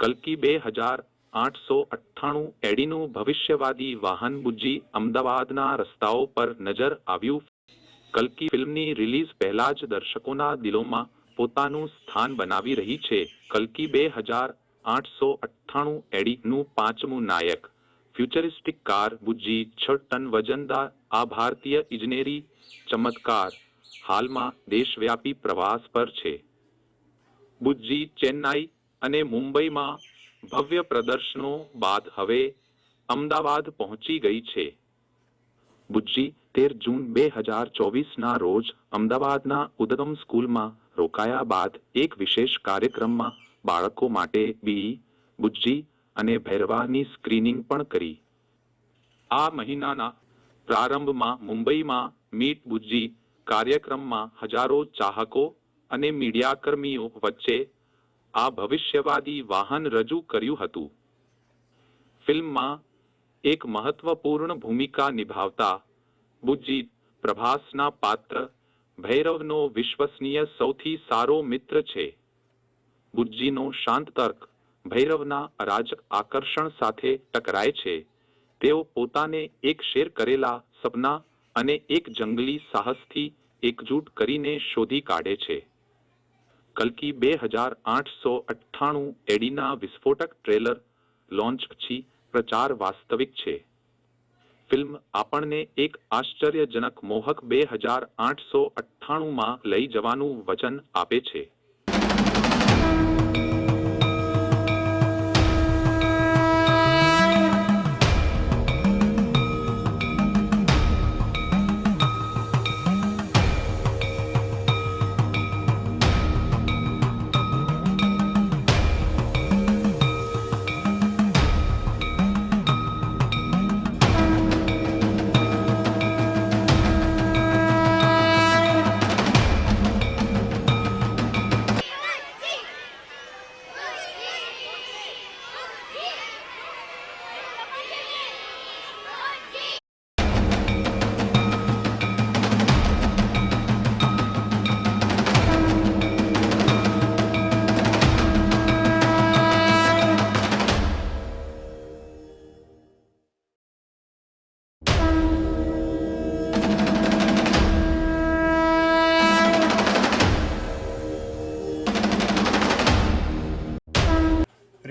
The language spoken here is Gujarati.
કલકી બે હજાર આઠસો અઠ્ઠાણું એડીનું ભવિષ્યવાદી વાહન બુજ્જી અમદાવાદના રસ્તાઓ પર નજર આવ્યું. કલકી ફિલ્મની રિલીઝ પહેલા જ દર્શકોના દિલોમાં પોતાનું સ્થાન બનાવી રહી છે. કલકી બે હજાર આઠસો અઠ્ઠાણું એડીનું પાંચમું નાયક. ફ્યુચરિસ્ટિક કાર બુજ્જી છ ટન વજનદાર આ ભારતીય ઇજનેરી ચમત્કાર. હાલમાં દેશવ્યાપી પ્રવાસ પર છે. બુજ્જી ચેન્નાઈ અને મુંબઈમાં ભવ્ય પ્રદર્શનો બાદ હવે અમદાવાદ પહોંચી ગઈ છે. બુજ્જી, તેર જૂન બે હજાર ચોવીસના રોજ અમદાવાદના ઉદગમ સ્કૂલમાં રોકાયા બાદ એક વિશેષ કાર્યક્રમમાં બાળકો માટે બી, બુજ્જી અને ભૈરવાની સ્ક્રીનિંગ પણ કરી. આ મહિનાના પ્રારંભમાં મુંબઈમાં મીટ બુજ્જી કાર્યક્રમમાં હજારો ચાહકો અને મીડિયાકર્મીઓ વચ્ચે આ ભવિષ્યવાદી વાહન રજૂ કર્યું હતું. ફિલ્મમાં એક મહત્વપૂર્ણ ભૂમિકા નિભાવતા બુજ્જી પ્રભાસના પાત્ર ભૈરવનો વિશ્વસનીય સૌથી સારો મિત્ર છે. બુજ્જીનો શાંત તર્ક ભૈરવના અરાજક આકર્ષણ સાથે ટકરાય છે. તેઓ પોતાને એક શેર કરેલા સપના અને એક જંગલી સાહસથી એકજૂટ કરીને શોધી કાઢે છે. કલ્કી બે હજાર આઠસો અઠ્ઠાણું એડીના વિસ્ફોટક ટ્રેલર લોન્ચ પછી પ્રચાર વાસ્તવિક છે. ફિલ્મ આપણને એક આશ્ચર્યજનક મોહક બે હજાર આઠસો અઠ્ઠાણુંમાં લઈ જવાનું વચન આપે છે.